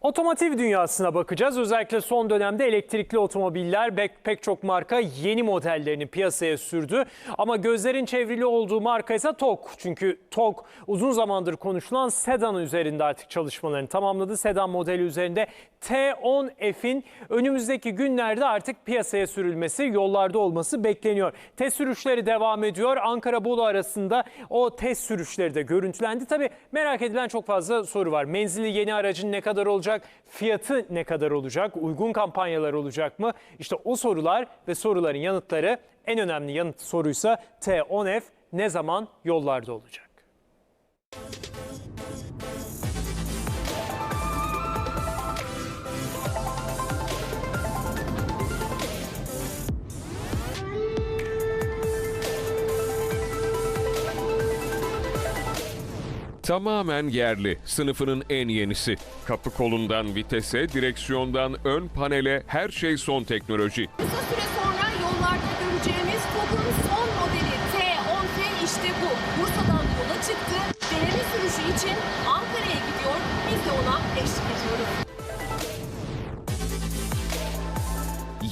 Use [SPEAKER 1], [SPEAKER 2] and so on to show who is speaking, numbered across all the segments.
[SPEAKER 1] Otomotiv dünyasına bakacağız. Özellikle son dönemde elektrikli otomobiller pek, çok marka yeni modellerini piyasaya sürdü. Ama gözlerin çevrili olduğu marka ise TOG. Çünkü TOG uzun zamandır konuşulan sedan üzerinde artık çalışmalarını tamamladı. Sedan modeli üzerinde T10F'in önümüzdeki günlerde artık piyasaya sürülmesi, yollarda olması bekleniyor. Test sürüşleri devam ediyor. Ankara-Bolu arasında o test sürüşleri de görüntülendi. Tabii merak edilen çok fazla soru var. Menzili yeni aracın ne kadar olacak? Fiyatı ne kadar olacak? Uygun kampanyalar olacak mı? İşte o sorular ve soruların yanıtları en önemli yanıt soruysa T10F ne zaman yollarda olacak?
[SPEAKER 2] Tamamen yerli, sınıfının en yenisi. Kapı kolundan vitese, direksiyondan ön panele her şey son teknoloji.
[SPEAKER 3] Kısa süre sonra yollarda göreceğimiz TOG'un son modeli T10F işte bu. Bursa'dan yola çıktı. Deneme sürüşü için Ankara'ya gidiyor. Biz de ona eşlik ediyoruz.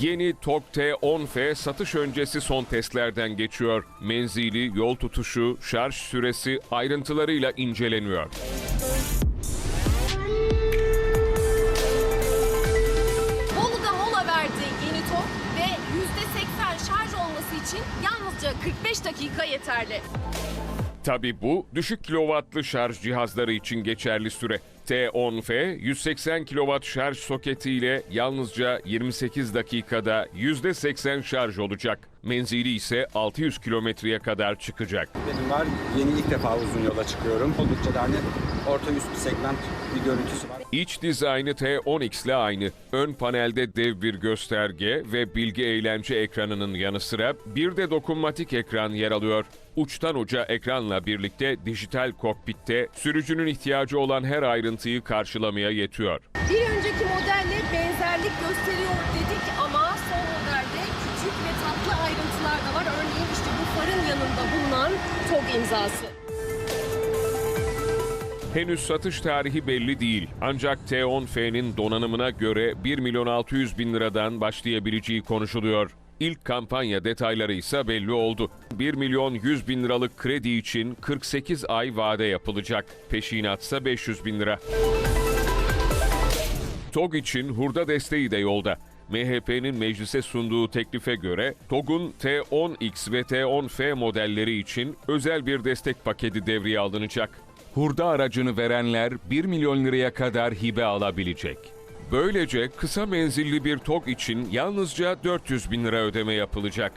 [SPEAKER 2] Yeni TOG T10F satış öncesi son testlerden geçiyor. Menzili, yol tutuşu, şarj süresi ayrıntılarıyla inceleniyor.
[SPEAKER 3] Bolu'da mola verdi yeni TOG ve %80 şarj olması için yalnızca 45 dakika yeterli.
[SPEAKER 2] Tabi bu düşük kilovatlı şarj cihazları için geçerli süre. T10F 180 kW şarj soketiyle yalnızca 28 dakikada %80 şarj olacak. Menzili ise 600 kilometreye kadar çıkacak.
[SPEAKER 4] Benim var. Yeni ilk defa uzun yola çıkıyorum. Oldukça da hani orta üst bir segment bir görüntüsü var.
[SPEAKER 2] İç dizaynı T10X ile aynı. Ön panelde dev bir gösterge ve bilgi eğlence ekranının yanı sıra bir de dokunmatik ekran yer alıyor. Uçtan uca ekranla birlikte dijital kokpitte sürücünün ihtiyacı olan her ayrıntıyı karşılamaya yetiyor.
[SPEAKER 3] Bir önceki modelle benzerlik gösteriyor ayrıntılar da var. Örneğin işte bu farın yanında bulunan TOG imzası.
[SPEAKER 2] Henüz satış tarihi belli değil. Ancak T10F'nin donanımına göre 1 milyon 600 bin liradan başlayabileceği konuşuluyor. İlk kampanya detayları ise belli oldu. 1 milyon 100 bin liralık kredi için 48 ay vade yapılacak. Peşinatsa 500 bin lira. TOG için hurda desteği de yolda. MHP'nin meclise sunduğu teklife göre TOG'un T10X ve T10F modelleri için özel bir destek paketi devreye alınacak.
[SPEAKER 5] Hurda aracını verenler 1 milyon liraya kadar hibe alabilecek.
[SPEAKER 2] Böylece kısa menzilli bir TOG için yalnızca 400 bin lira ödeme yapılacak.